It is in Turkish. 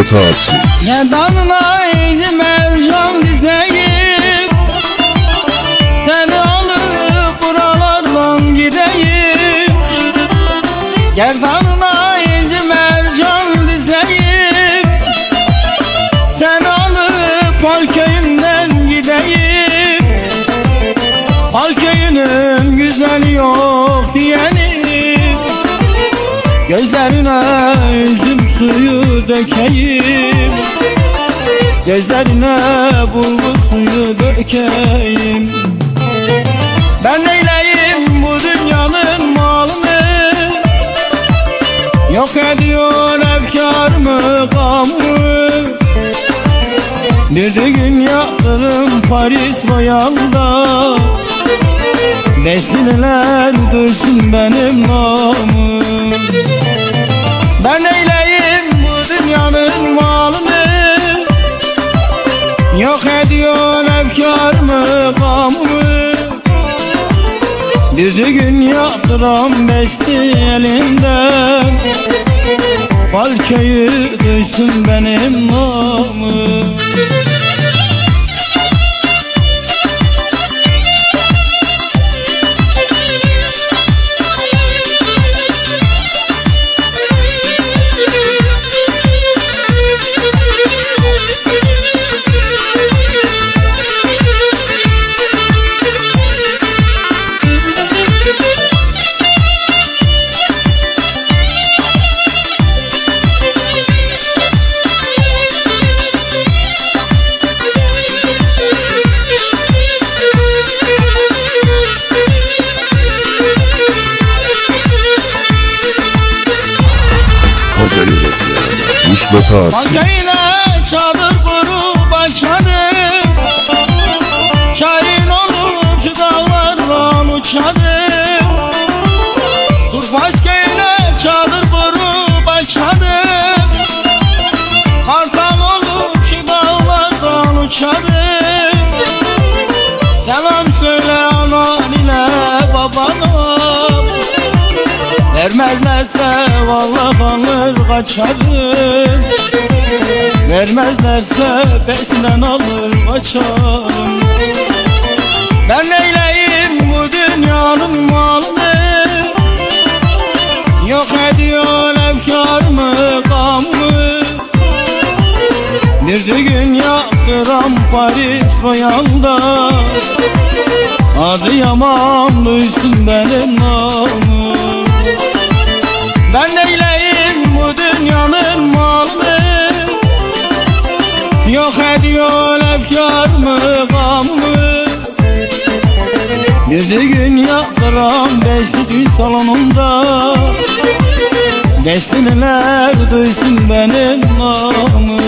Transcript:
İsmet Asi Gerdanına eğdim ercan dizeyim Seni alıp buralardan gideyim. Gerdanına gideyim. Halköy'ünün güzeli yok dökeyim. Gözlerine bulgur suyu dökeyim. Ben neyleyim bu dünyanın malını? Yok ediyor efkar mı kamı Bir gün yaktırım Paris Royal'da. Destineler duysun benim namım Bir gün yaptıram besti elinden. Falköy'ü duysun benim namım Asi Balkayla çadır kurup açadım Şahin olup şu dağlardan uçadım Vermezlerse vallahi alır kaçarım. Vermezlerse besinden alır kaçarım. Ben neyleyim bu dünyanın malını Yok ediyor efkar mı gamı Bir gün yaptıram Paris Royal'da Adı yaman duysun benim namım ediyor efkar mı gamı Bir de gün yaktıram beşli düğün salonunda. Destineler duysun benim namı